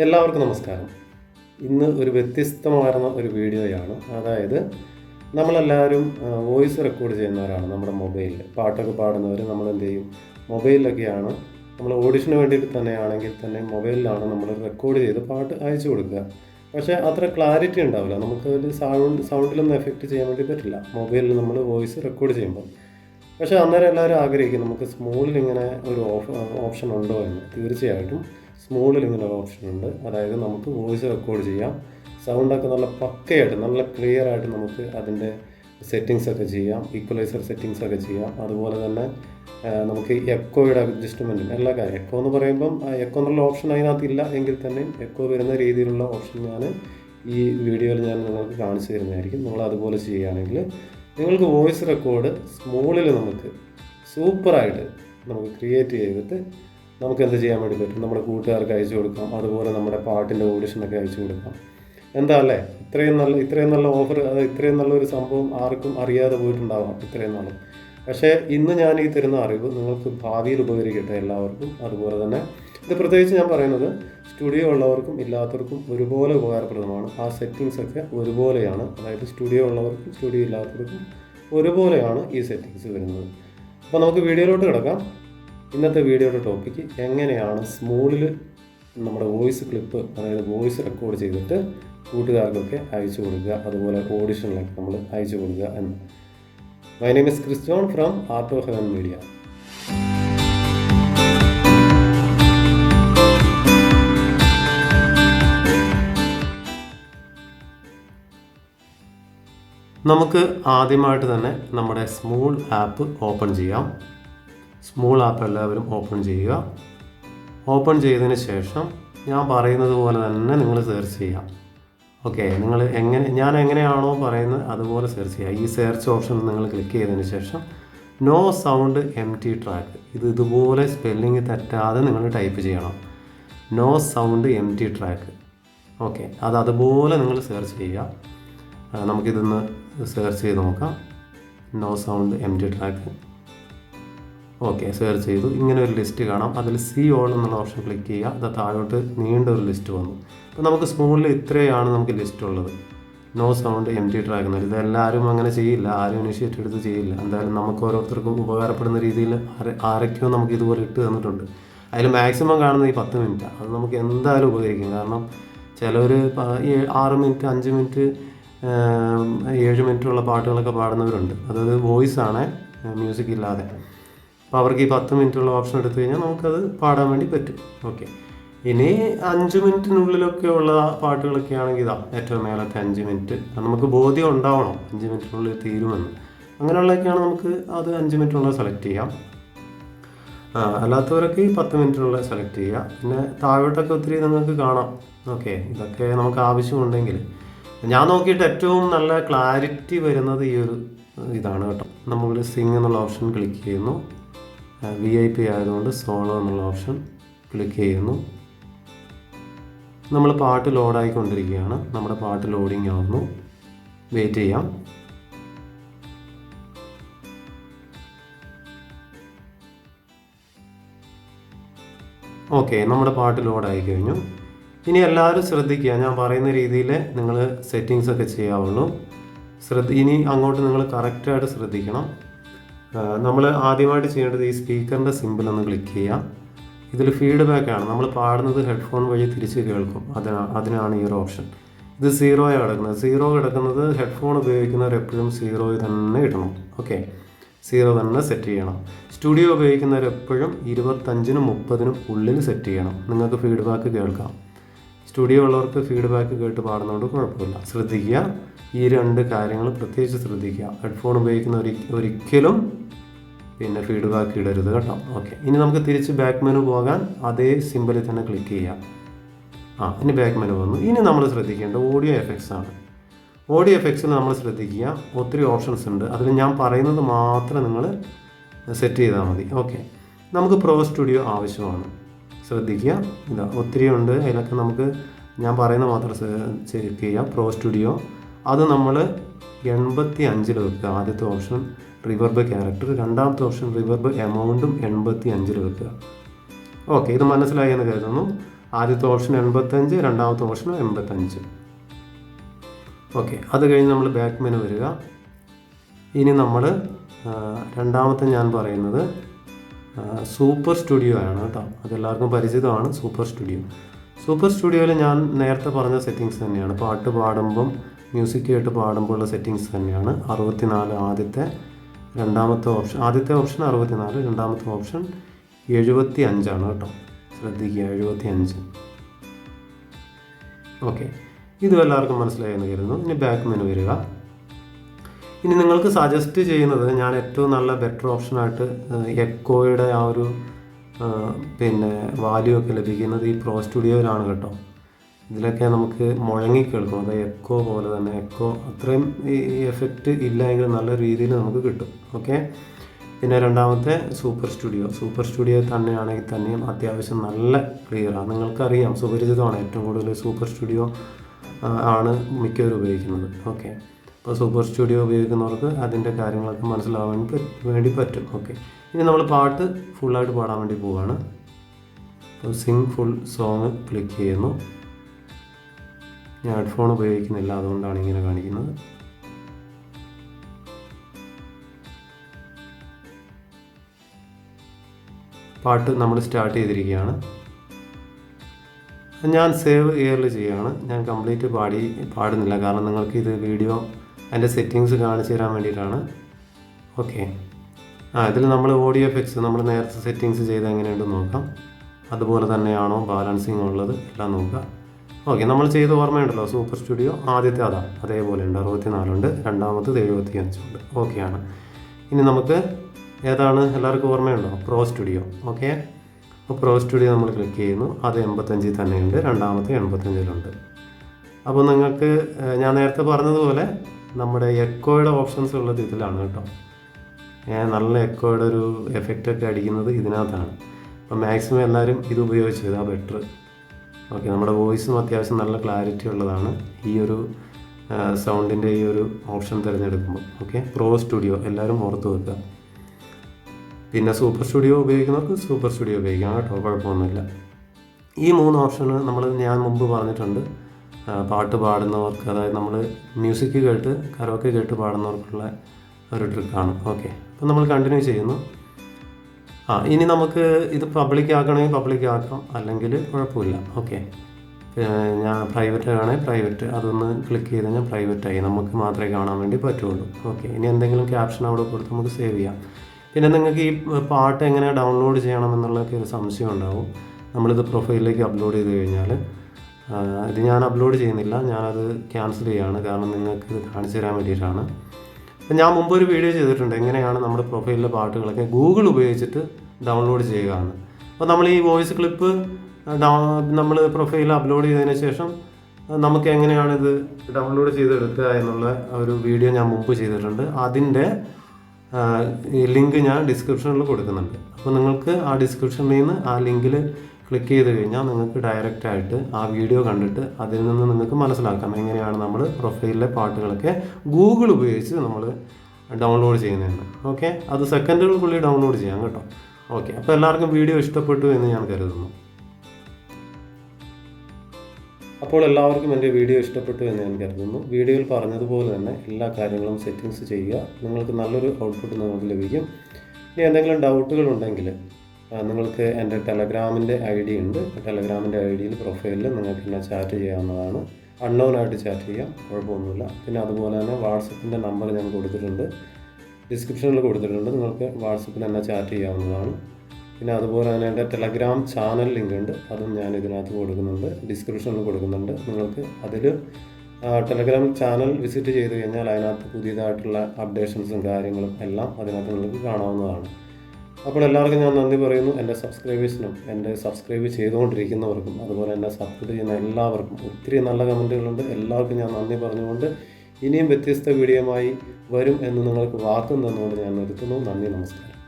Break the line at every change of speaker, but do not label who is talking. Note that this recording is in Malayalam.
എല്ലാവർക്കും നമസ്കാരം. ഇന്ന് ഒരു വ്യത്യസ്തമാർന്ന ഒരു വീഡിയോയാണ്. അതായത് നമ്മളെല്ലാവരും വോയിസ് റെക്കോർഡ് ചെയ്യുന്നവരാണ് നമ്മുടെ മൊബൈലിൽ. പാട്ടൊക്കെ പാടുന്നവർ നമ്മൾ എന്ത് ചെയ്യും മൊബൈലിലൊക്കെയാണ്. നമ്മൾ ഓഡിഷന് വേണ്ടിയിട്ട് തന്നെയാണെങ്കിൽ തന്നെ മൊബൈലിലാണ് നമ്മൾ റെക്കോർഡ് ചെയ്ത് പാട്ട് അയച്ചു കൊടുക്കുക. പക്ഷേ അത്ര ക്ലാരിറ്റി ഉണ്ടാവില്ല. നമുക്ക് അതിൽ സൗണ്ട് സൗണ്ടിലൊന്നും എഫക്റ്റ് ചെയ്യാൻ വേണ്ടി പറ്റില്ല. മൊബൈലിൽ നമ്മൾ വോയിസ് റെക്കോർഡ് ചെയ്യുമ്പോൾ പക്ഷേ അന്നേരം എല്ലാവരും ആഗ്രഹിക്കും നമുക്ക് സ്മൂളിൽ ഇങ്ങനെ ഒരു ഓപ്ഷൻ ഉണ്ടോ എന്ന്. തീർച്ചയായിട്ടും സ്മൂളിൽ ഇങ്ങനെ ഒരു ഓപ്ഷൻ ഉണ്ട്. അതായത് നമുക്ക് വോയിസ് റെക്കോർഡ് ചെയ്യാം. സൗണ്ടൊക്കെ നല്ല പക്കയായിട്ട് നല്ല ക്ലിയർ ആയിട്ട് നമുക്ക് അതിന്റെ സെറ്റിങ്സ് ഒക്കെ ചെയ്യാം. ഈക്വലൈസർ സെറ്റിങ്സ് ഒക്കെ ചെയ്യാം. അതുപോലെ തന്നെ നമുക്ക് എക്കോയുടെ അഡ്ജസ്റ്റ്മെന്റും എല്ലാ കാര്യം. എക്കോ എന്ന് പറയുമ്പം എക്കോ എന്നുള്ള ഓപ്ഷൻ അതിനകത്ത് ഇല്ല. എങ്കിൽ തന്നെ എക്കോ വരുന്ന രീതിയിലുള്ള ഓപ്ഷൻ ഞാൻ ഈ വീഡിയോയിൽ ഞാൻ നിങ്ങൾക്ക് കാണിച്ചു തരുന്നതായിരിക്കും. നിങ്ങൾ അതുപോലെ ചെയ്യുകയാണെങ്കിൽ നിങ്ങൾക്ക് വോയിസ് റെക്കോർഡ് സ്മോളിൽ നമുക്ക് സൂപ്പറായിട്ട് നമുക്ക് ക്രിയേറ്റ് ചെയ്തിട്ട് നമുക്ക് എന്ത് ചെയ്യാൻ വേണ്ടി പറ്റും? നമ്മുടെ കൂട്ടുകാർക്ക് അയച്ചു കൊടുക്കാം. അതുപോലെ നമ്മുടെ പാട്ടിന്റെ ഓഡിഷനൊക്കെ അയച്ചു കൊടുക്കാം. എന്താ അല്ലേ? ഇത്രയും നല്ല ഇത്രയും നല്ല ഓഫർ അത് ഇത്രയും നല്ലൊരു സംഭവം ആർക്കും അറിയാതെ പോയിട്ടുണ്ടാവാം ഇത്രയും നാളും. പക്ഷേ ഇന്ന് ഞാൻ ഈ തരുന്ന അറിവ് നിങ്ങൾക്ക് ഭാവിയിൽ ഉപകരിക്കട്ടെ എല്ലാവർക്കും. അതുപോലെ തന്നെ ഇത് പ്രത്യേകിച്ച് ഞാൻ പറയുന്നത് സ്റ്റുഡിയോ ഉള്ളവർക്കും ഇല്ലാത്തവർക്കും ഒരുപോലെ ഉപകാരപ്രദമാണ്. ആ സെറ്റിങ്സ് ഒക്കെ ഒരുപോലെയാണ്. അതായത് സ്റ്റുഡിയോ ഉള്ളവർക്കും സ്റ്റുഡിയോ ഇല്ലാത്തവർക്കും ഒരുപോലെയാണ് ഈ സെറ്റിങ്സ് വരുന്നത്. അപ്പോൾ നമുക്ക് വീഡിയോയിലോട്ട് കിടക്കാം. ഇന്നത്തെ വീഡിയോയുടെ ടോപ്പിക്ക് എങ്ങനെയാണ് സ്മൂളിൽ നമ്മുടെ വോയിസ് ക്ലിപ്പ് അതായത് വോയിസ് റെക്കോർഡ് ചെയ്തിട്ട് കൂട്ടുകാർക്കൊക്കെ അയച്ചു കൊടുക്കുക അതുപോലെ ഓഡിഷനിലൊക്കെ നമ്മൾ അയച്ചു കൊടുക്കുക എന്ന്. My name is Christon from art of heaven media നമുക്ക് ആദ്യമായിട്ട് തന്നെ നമ്മുടെ സ്മൂൾ ആപ്പ് ഓപ്പൺ ചെയ്യാം. സ്മൂൾ ആപ്പ് എല്ലാവരും ഓപ്പൺ ചെയ്യുക. ഓപ്പൺ ചെയ്തതിന് ശേഷം ഞാൻ പറയുന്നത് പോലെ തന്നെ നിങ്ങൾ സെർച്ച് ചെയ്യാം. ഓക്കെ നിങ്ങൾ എങ്ങനെ ഞാൻ എങ്ങനെയാണോ പറയുന്നത് അതുപോലെ സെർച്ച് ചെയ്യുക ഈ സെർച്ച് ഓപ്ഷൻ നിങ്ങൾ ക്ലിക്ക് ചെയ്തതിന് ശേഷം no sound M T track ഇത് ഇതുപോലെ സ്പെല്ലിങ് തെറ്റാതെ നിങ്ങൾ ടൈപ്പ് ചെയ്യണം. No sound M T track okay അത് അതുപോലെ നിങ്ങൾ സെർച്ച് ചെയ്യുക നമുക്കിതൊന്ന് സെർച്ച് ചെയ്ത് നോക്കാം. No sound M T track okay search ചെയ്തു. ഇങ്ങനെ ഒരു ലിസ്റ്റ് കാണാം. അതിൽ സി ഓൾ എന്നുള്ള ഓപ്ഷൻ ക്ലിക്ക് ചെയ്യുക. അത് താഴോട്ട് നീണ്ട ഒരു ലിസ്റ്റ് വന്നു. അപ്പോൾ നമുക്ക് സ്മൂളിൽ ഇത്രയാണ് നമുക്ക് ലിസ്റ്റ് ഉള്ളത്. No sound M T track എന്നാൽ ഇതെല്ലാവരും അങ്ങനെ ചെയ്യില്ല. ആരും ഇനിഷ്യേറ്റ് എടുത്ത് ചെയ്യില്ല. എന്തായാലും നമുക്ക് ഓരോരുത്തർക്കും ഉപകാരപ്പെടുന്ന രീതിയിൽ ആരെ- ആരൊക്കെയോ നമുക്ക് ഇതുപോലെ ഇട്ട് തന്നിട്ടുണ്ട്. അതിൽ മാക്സിമം കാണുന്നത് ഈ പത്ത് മിനിറ്റാണ് അത് നമുക്ക് എന്തായാലും ഉപകരിക്കും. കാരണം ചിലർ ആറ് മിനിറ്റ് അഞ്ച് മിനിറ്റ് ഏഴ് മിനിറ്റുള്ള പാട്ടുകളൊക്കെ പാടുന്നവരുണ്ട്. അതായത് വോയിസ് ആണ് മ്യൂസിക് ഇല്ലാതെ. അപ്പോൾ അവർക്ക് ഈ പത്ത് മിനിറ്റുള്ള ഓപ്ഷൻ എടുത്തു കഴിഞ്ഞാൽ നമുക്കത് പാടാൻ വേണ്ടി പറ്റും. ഓക്കെ ഇനി അഞ്ച് മിനിറ്റിനുള്ളിലൊക്കെ ഉള്ള പാട്ടുകളൊക്കെ ആണെങ്കിൽ ഇതാ ഏറ്റവും മേലത്തെ അഞ്ച് മിനിറ്റ്. നമുക്ക് ബോധ്യം ഉണ്ടാവണം അഞ്ച് മിനിറ്റിനുള്ളിൽ തീരുമെന്ന്. അങ്ങനെയുള്ളതൊക്കെയാണ് നമുക്ക് അത് അഞ്ച് മിനിറ്റുള്ള സെലക്ട് ചെയ്യാം. അല്ലാത്തവരൊക്കെ ഈ പത്ത് മിനിറ്റിനുള്ള സെലക്ട് ചെയ്യുക. പിന്നെ താഴോട്ടൊക്കെ ഒത്തിരി നിങ്ങൾക്ക് കാണാം. ഓക്കെ ഇതൊക്കെ നമുക്ക് ആവശ്യമുണ്ടെങ്കിൽ. ഞാൻ നോക്കിയിട്ട് ഏറ്റവും നല്ല ക്ലാരിറ്റി വരുന്നത് ഈ ഒരു ഇതാണ് കേട്ടോ. നമ്മൾ സിംഗ് എന്നുള്ള ഓപ്ഷൻ ക്ലിക്ക് ചെയ്യുന്നു. വി ഐ പി ആയതുകൊണ്ട് സോളോ എന്നുള്ള ഓപ്ഷൻ ക്ലിക്ക് ചെയ്യുന്നു. നമ്മൾ പാട്ട് ലോഡായിക്കൊണ്ടിരിക്കുകയാണ് നമ്മുടെ പാട്ട് ലോഡിങ് ആവുന്നു. വെയിറ്റ് ചെയ്യാം. ഓക്കെ നമ്മുടെ പാട്ട് ലോഡായി കഴിഞ്ഞു ഇനി എല്ലാവരും ശ്രദ്ധിക്കുക. ഞാൻ പറയുന്ന രീതിയിൽ നിങ്ങൾ സെറ്റിങ്സ് ഒക്കെ ചെയ്യാവുള്ളൂ. ശ്രദ്ധ ഇനി അങ്ങോട്ട് നിങ്ങൾ കറക്റ്റായിട്ട് ശ്രദ്ധിക്കണം. നമ്മൾ ആദ്യമായിട്ട് ചെയ്യേണ്ടത് ഈ സ്പീക്കറിന്റെ സിമ്പിൾ ഒന്ന് ക്ലിക്ക് ചെയ്യാം. ഇതിൽ ഫീഡ്ബാക്ക് ആണ്. നമ്മൾ പാടുന്നത് ഹെഡ്ഫോൺ വഴി തിരിച്ച് കേൾക്കും. അതിനാ അതിനാണ് ഈ ഒരു ഓപ്ഷൻ. ഇത് സീറോയാണ് കിടക്കുന്നത്. സീറോ കിടക്കുന്നത് ഹെഡ്ഫോൺ ഉപയോഗിക്കുന്നവർ എപ്പോഴും സീറോയിൽ തന്നെ ഇടണം. ഓക്കെ. സീറോ തന്നെ സെറ്റ് ചെയ്യണം. സ്റ്റുഡിയോ ഉപയോഗിക്കുന്നവർ എപ്പോഴും ഇരുപത്തഞ്ചിനും മുപ്പതിനും ഉള്ളിൽ സെറ്റ് ചെയ്യണം. നിങ്ങൾക്ക് ഫീഡ്ബാക്ക് കേൾക്കാം. സ്റ്റുഡിയോ ഉള്ളവർക്ക് ഫീഡ്ബാക്ക് കേട്ട് പാടുന്നതുകൊണ്ട് കുഴപ്പമില്ല. ശ്രദ്ധിക്കുക. ഈ രണ്ട് കാര്യങ്ങൾ പ്രത്യേകിച്ച് ശ്രദ്ധിക്കുക. ഹെഡ്ഫോൺ ഉപയോഗിക്കുന്ന ഒരി ഒരിക്കലും പിന്നെ ഫീഡ്ബാക്ക് ഇടരുത് കേട്ടോ. ഓക്കെ ഇനി നമുക്ക് തിരിച്ച് ബാക്ക് മെനു പോകാൻ അതേ സിമ്പിളിൽ തന്നെ ക്ലിക്ക് ചെയ്യാം. ആ ഇനി ബാക്ക് മെനു വന്നു. ഇനി നമ്മൾ ശ്രദ്ധിക്കേണ്ട ഓഡിയോ എഫക്ട്സ് ആണ്. ഓഡിയോ എഫക്ട്സിൽ നമ്മൾ ശ്രദ്ധിക്കുക. ഒത്തിരി ഓപ്ഷൻസ് ഉണ്ട്. അതിൽ ഞാൻ പറയുന്നത് മാത്രം നിങ്ങൾ സെറ്റ് ചെയ്താൽ മതി. ഓക്കെ നമുക്ക് പ്രോ സ്റ്റുഡിയോ ആവശ്യമാണ്. ശ്രദ്ധിക്കുക. ഇതാ ഒത്തിരി ഉണ്ട്. അതിലൊക്കെ നമുക്ക് ഞാൻ പറയുന്നത് മാത്രം ചെക്ക് ചെയ്യാം. പ്രോ സ്റ്റുഡിയോ അത് നമ്മൾ എൺപത്തി അഞ്ചിൽ വെക്കുക. ആദ്യത്തെ ഓപ്ഷൻ റിവർബ് ക്യാരക്ടർ രണ്ടാമത്തെ ഓപ്ഷൻ റിവർബ് എമൗണ്ടും എൺപത്തി അഞ്ചിൽ വെക്കുക. ഓക്കെ ഇത് മനസ്സിലായി എന്ന് കരുതുന്നു. ആദ്യത്തെ ഓപ്ഷൻ എൺപത്തഞ്ച് രണ്ടാമത്തെ ഓപ്ഷൻ എൺപത്തഞ്ച് ഓക്കെ അത് കഴിഞ്ഞ് നമ്മൾ ബാക്ക് മെനു വരിക. ഇനി നമ്മൾ രണ്ടാമത്തെ ഞാൻ പറയുന്നത് സൂപ്പർ സ്റ്റുഡിയോ ആണ് കേട്ടോ. അതെല്ലാവർക്കും പരിചിതമാണ് സൂപ്പർ സ്റ്റുഡിയോ സൂപ്പർ സ്റ്റുഡിയോയിൽ ഞാൻ നേരത്തെ പറഞ്ഞ സെറ്റിങ്സ് തന്നെയാണ്. പാട്ട് പാടുമ്പം മ്യൂസിക് കേട്ട് പാടുമ്പോൾ ഉള്ള സെറ്റിങ്സ് തന്നെയാണ്. അറുപത്തിനാല് ആദ്യത്തെ രണ്ടാമത്തെ ഓപ്ഷൻ ആദ്യത്തെ ഓപ്ഷൻ അറുപത്തിനാല് രണ്ടാമത്തെ ഓപ്ഷൻ എഴുപത്തി അഞ്ചാണ് കേട്ടോ. ശ്രദ്ധിക്കുക എഴുപത്തി അഞ്ച് ഓക്കെ ഇതും എല്ലാവർക്കും മനസ്സിലായെന്ന് കരുതുന്നു. ഇനി ബാക്ക് മെനു വരിക. ഇനി നിങ്ങൾക്ക് സജസ്റ്റ് ചെയ്യുന്നത് ഞാൻ ഏറ്റവും നല്ല ബെറ്റർ ഓപ്ഷനായിട്ട് എക്കോയുടെ ആ ഒരു പിന്നെ വാല്യൂ ഒക്കെ ലഭിക്കുന്നത് ഈ പ്രോ സ്റ്റുഡിയോയിലാണ് കേട്ടോ. ഇതിലൊക്കെ നമുക്ക് മുഴങ്ങി കേൾക്കും അത് എക്കോ പോലെ തന്നെ എക്കോ അത്രയും ഈ എഫക്റ്റ് ഇല്ല എങ്കിൽ നല്ല രീതിയിൽ നമുക്ക് കിട്ടും. ഓക്കെ പിന്നെ രണ്ടാമത്തെ സൂപ്പർ സ്റ്റുഡിയോ സൂപ്പർ സ്റ്റുഡിയോ തന്നെയാണെങ്കിൽ തന്നെയും അത്യാവശ്യം നല്ല ക്ലിയറാണ് നിങ്ങൾക്കറിയാം സുപരിചിതമാണ് ഏറ്റവും കൂടുതൽ സൂപ്പർ സ്റ്റുഡിയോ ആണ് മിക്കവരും ഉപയോഗിക്കുന്നത്. ഓക്കെ അപ്പോൾ സൂപ്പർ സ്റ്റുഡിയോ ഉപയോഗിക്കുന്നവർക്ക് അതിന്റെ കാര്യങ്ങളൊക്കെ മനസ്സിലാവാൻ വേണ്ടി പറ്റും. ഓക്കെ ഇനി നമ്മൾ പാട്ട് ഫുള്ളായിട്ട് പാടാൻ വേണ്ടി പോവുകയാണ് അപ്പോൾ സിങ് ഫുൾ സോങ് ക്ലിക്ക് ചെയ്യുന്നു. ഞാൻ ഹെഡ്ഫോൺ ഉപയോഗിക്കുന്നില്ല അതുകൊണ്ടാണ് ഇങ്ങനെ കാണിക്കുന്നത്. പാട്ട് നമ്മൾ സ്റ്റാർട്ട് ചെയ്തിരിക്കുകയാണ്. ഞാൻ സേവ് ഇയറിൽ ചെയ്യുകയാണ് ഞാൻ കംപ്ലീറ്റ് പാടി പാടുന്നില്ല. കാരണം നിങ്ങൾക്ക് ഇത് വീഡിയോ അതിന്റെ സെറ്റിങ്സ് കാണിച്ചു തരാൻ വേണ്ടിയിട്ടാണ്. ഓക്കെ ആ ഇതിൽ നമ്മൾ ഓഡിയോ എഫക്ട്സ് നമ്മൾ നേരത്തെ സെറ്റിങ്സ് ചെയ്ത് എങ്ങനെയുണ്ടെന്ന് നോക്കാം. അതുപോലെ തന്നെയാണോ ബാലൻസിങ് ഉള്ളത്? എല്ലാം നോക്കുക ഓക്കെ നമ്മൾ ചെയ്ത ഓർമ്മയുണ്ടല്ലോ സൂപ്പർ സ്റ്റുഡിയോ ആദ്യത്തെ അതാ അതേപോലെ ഉണ്ട് അറുപത്തിനാലുണ്ട് രണ്ടാമത്തത് എഴുപത്തി അഞ്ചുണ്ട് ഓക്കെയാണ് ഇനി നമുക്ക് ഏതാണ് എല്ലാവർക്കും ഓർമ്മയുണ്ടോ? Pro studio. ഓക്കെ? അപ്പോൾ പ്രോ സ്റ്റുഡിയോ നമ്മൾ ക്ലിക്ക് ചെയ്യുന്നു അത് എൺപത്തഞ്ചിൽ തന്നെയുണ്ട് രണ്ടാമത്തെ എൺപത്തഞ്ചിലുണ്ട് അപ്പോൾ നിങ്ങൾക്ക് ഞാൻ നേരത്തെ പറഞ്ഞതുപോലെ നമ്മുടെ എക്കോയുടെ ഓപ്ഷൻസ് ഉള്ളത് ഇതിലാണ് കേട്ടോ. നല്ല എക്കോയുടെ ഒരു എഫക്റ്റൊക്കെ അടിക്കുന്നത് ഇതിനകത്താണ്. അപ്പോൾ മാക്സിമം എല്ലാവരും ഇത് ഉപയോഗിച്ച് ചെയ്താൽ ബെറ്റർ ഓക്കെ നമ്മുടെ വോയിസും അത്യാവശ്യം നല്ല ക്ലാരിറ്റി ഉള്ളതാണ്. ഈ ഒരു സൗണ്ടിന്റെ ഈ ഒരു ഓപ്ഷൻ തിരഞ്ഞെടുക്കുമ്പോൾ ഓക്കെ? പ്രോ സ്റ്റുഡിയോ എല്ലാവരും ഓർത്ത് വെക്കുക. പിന്നെ സൂപ്പർ സ്റ്റുഡിയോ ഉപയോഗിക്കുന്നവർക്ക് സൂപ്പർ സ്റ്റുഡിയോ ഉപയോഗിക്കാം കേട്ടോ കുഴപ്പമൊന്നുമില്ല. ഈ മൂന്ന് ഓപ്ഷന് നമ്മൾ ഞാൻ മുമ്പ് പറഞ്ഞിട്ടുണ്ട്. പാട്ട് പാടുന്നവർക്ക് അതായത് നമ്മൾ മ്യൂസിക് കേട്ട് കരോക്കെ കേട്ട് പാടുന്നവർക്കുള്ള ഒരു ട്രിക്കാണ് ഓക്കെ? അപ്പോൾ നമ്മൾ കണ്ടിന്യൂ ചെയ്യുന്നു. ആ ഇനി നമുക്ക് ഇത് പബ്ലിക് ആക്കണമെങ്കിൽ പബ്ലിക് ആക്കാം. അല്ലെങ്കിൽ കുഴപ്പമില്ല. ഓക്കെ ഞാൻ പ്രൈവറ്റ് ആണെങ്കിൽ പ്രൈവറ്റ് അതൊന്ന് ക്ലിക്ക് ചെയ്ത് കഴിഞ്ഞാൽ പ്രൈവറ്റ് ആയി. നമുക്ക് മാത്രമേ കാണാൻ വേണ്ടി പറ്റുള്ളൂ. ഓക്കെ ഇനി എന്തെങ്കിലും ക്യാപ്ഷൻ അവിടെ കൊടുത്ത് നമുക്ക് സേവ് ചെയ്യാം. പിന്നെ നിങ്ങൾക്ക് ഈ പാട്ട് എങ്ങനെ ഡൗൺലോഡ് ചെയ്യണം എന്നുള്ളതൊക്കെ ഒരു സംശയം ഉണ്ടാവും. നമ്മളിത് പ്രൊഫൈലിലേക്ക് അപ്ലോഡ് ചെയ്ത് കഴിഞ്ഞാൽ ഇത് ഞാൻ അപ്ലോഡ് ചെയ്യുന്നില്ല. ഞാനത് ക്യാൻസൽ ചെയ്യുകയാണ് കാരണം നിങ്ങൾക്ക് ഇത് കാണിച്ചു തരാൻ വേണ്ടിയിട്ടാണ്. ഞാൻ മുമ്പ് ഒരു വീഡിയോ ചെയ്തിട്ടുണ്ട്. എങ്ങനെയാണ് നമ്മുടെ പ്രൊഫൈലിലെ പാട്ടുകളൊക്കെ ഗൂഗിൾ ഉപയോഗിച്ചിട്ട് ഡൗൺലോഡ് ചെയ്യുകയാണ്. അപ്പോൾ നമ്മൾ ഈ വോയിസ് ക്ലിപ്പ് നമ്മൾ പ്രൊഫൈൽ അപ്ലോഡ് ചെയ്തതിന് ശേഷം നമുക്ക് എങ്ങനെയാണ് ഇത് ഡൗൺലോഡ് ചെയ്തെടുക്കുക എന്നുള്ള ഒരു വീഡിയോ ഞാൻ മുമ്പ് ചെയ്തിട്ടുണ്ട്. അതിന്റെ ലിങ്ക് ഞാൻ ഡിസ്ക്രിപ്ഷനിൽ കൊടുക്കുന്നുണ്ട്. അപ്പോൾ നിങ്ങൾക്ക് ആ ഡിസ്ക്രിപ്ഷനിൽ നിന്ന് ആ ലിങ്കിൽ ക്ലിക്ക് ചെയ്ത് കഴിഞ്ഞാൽ നിങ്ങൾക്ക് ഡയറക്റ്റ് ആയിട്ട് ആ വീഡിയോ കണ്ടിട്ട് അതിൽ നിന്ന് നിങ്ങൾക്ക് മനസ്സിലാക്കാം എങ്ങനെയാണ് നമ്മൾ പ്രൊഫൈലിലെ പാട്ടുകളൊക്കെ ഗൂഗിൾ ഉപയോഗിച്ച് നമ്മൾ ഡൗൺലോഡ് ചെയ്യുന്നതെന്ന് ഓക്കെ? അത് സെക്കൻഡുകൾക്കുള്ളിൽ ഡൗൺലോഡ് ചെയ്യാം കേട്ടോ. ഓക്കെ അപ്പോൾ എല്ലാവർക്കും വീഡിയോ ഇഷ്ടപ്പെട്ടു എന്ന് ഞാൻ കരുതുന്നു. അപ്പോൾ എല്ലാവർക്കും എന്റെ വീഡിയോ ഇഷ്ടപ്പെട്ടു എന്ന് ഞാൻ കരുതുന്നു. വീഡിയോയിൽ പറഞ്ഞതുപോലെ തന്നെ എല്ലാ കാര്യങ്ങളും സെറ്റിങ്സ് ചെയ്യുക. നിങ്ങൾക്ക് നല്ലൊരു ഔട്ട്പുട്ട് നിങ്ങൾക്ക് ലഭിക്കും. ഇനി എന്തെങ്കിലും ഡൗട്ടുകൾ ഉണ്ടെങ്കിൽ നിങ്ങൾക്ക് എന്റെ ടെലഗ്രാമിന്റെ ഐ ഡി ഉണ്ട്. ടെലഗ്രാമിന്റെ ഐ ഡിയിൽ പ്രൊഫൈലിൽ നിങ്ങൾക്ക് എന്നെ ചാറ്റ് ചെയ്യാവുന്നതാണ്. അൺനോൺ ആയിട്ട് ചാറ്റ് ചെയ്യാം കുഴപ്പമൊന്നുമില്ല. പിന്നെ അതുപോലെ തന്നെ വാട്സപ്പിന്റെ നമ്പർ ഞാൻ കൊടുത്തിട്ടുണ്ട്. ഡിസ്ക്രിപ്ഷനിൽ കൊടുത്തിട്ടുണ്ട്. നിങ്ങൾക്ക് വാട്സപ്പിൽ എന്നെ ചാറ്റ് ചെയ്യാവുന്നതാണ്. പിന്നെ അതുപോലെ തന്നെ എന്റെ ടെലഗ്രാം ചാനൽ ലിങ്ക് ഉണ്ട് അതും ഞാൻ ഇതിനകത്ത് കൊടുക്കുന്നുണ്ട്. ഡിസ്ക്രിപ്ഷനിൽ കൊടുക്കുന്നുണ്ട്. നിങ്ങൾക്ക് അതിൽ ടെലഗ്രാം ചാനൽ വിസിറ്റ് ചെയ്ത് കഴിഞ്ഞാൽ അതിനകത്ത് പുതിയതായിട്ടുള്ള അപ്ഡേഷൻസും കാര്യങ്ങളും എല്ലാം അതിനകത്ത് നിങ്ങൾക്ക് കാണാവുന്നതാണ്. അപ്പോൾ എല്ലാവർക്കും ഞാൻ നന്ദി പറയുന്നു. എന്റെ സബ്സ്ക്രൈബേഴ്സിനും എന്റെ സബ്സ്ക്രൈബ് ചെയ്തുകൊണ്ടിരിക്കുന്നവർക്കും അതുപോലെ എന്നെ സപ്പോർട്ട് ചെയ്യുന്ന എല്ലാവർക്കും ഒത്തിരി നല്ല കമന്റുകളുണ്ട് എല്ലാവർക്കും ഞാൻ നന്ദി പറഞ്ഞുകൊണ്ട് ഇനിയും വ്യത്യസ്ത വീഡിയോയുമായി വരും എന്ന് നിങ്ങൾക്ക് വാക്കും തന്നുകൊണ്ട് ഞാൻ നിർത്തുന്നു. നന്ദി നമസ്കാരം.